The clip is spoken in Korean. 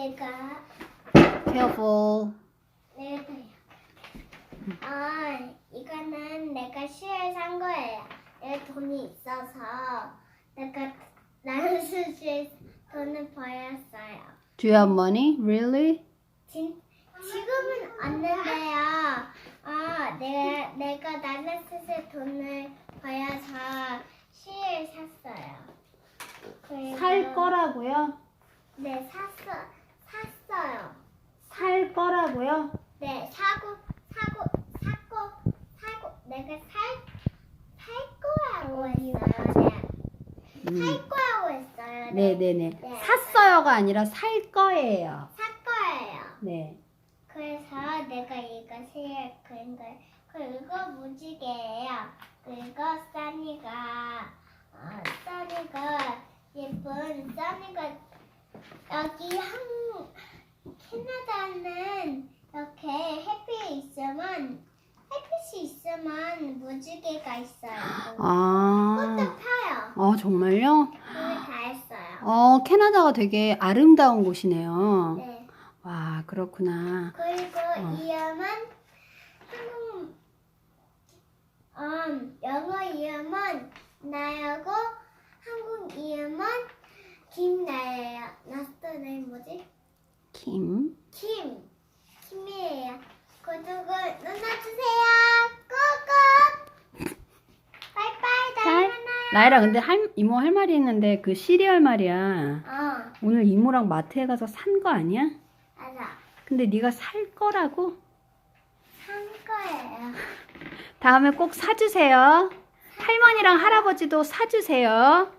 내가 Careful. 내가 아 이거는 내가 시에 산 거예요. 내 돈이 있어서 내가 나는 수시에 돈을 벌었어요. Do you have money? Really? 진, 지금은 없는데요. 아 내가 내가 나라스에 돈을 벌어서 시에 샀어요. 그리고- 살 거라고요? 네 샀어 샀어요. 살 거라고요? 네, 사고, 사고, 사고, 사고, 내가 살, 살 거라고 했어요. 네. 음. 살 거라고 했어요. 네 네 네. 네. 샀어요가 아니라 살 거예요. 살 거예요. 네. 그래서 내가 이거 실 그린 거예요. 그리고 무지개예요. 그리고 써니가, 어, 써니가 예쁜 써니가 여기 한 캐나다는 이렇게 햇빛이 있으면 햇빛이 있으면 무지개가 있어요. 아. 꽃도 펴요. 어, 정말요? 다 했어요. 어, 캐나다가 되게 아름다운 곳이네요. 네. 와, 그렇구나. 그리고 어. 한국 음, 영어 이름은 나야고 한국 이름은 김나예요. 네임 뭐지? 김. 김. 김이에요. 구독을 눌러주세요. 꾹꾹. 빠이빠이. 만나요. 나이라 근데 할, 이모 할 말이 있는데 그 시리얼 말이야. 어, 오늘 이모랑 마트에 가서 산 거 아니야? 맞아. 근데 네가 살 거라고? 산 거예요. 다음에 꼭 사주세요. 할머니랑 할아버지도 사주세요.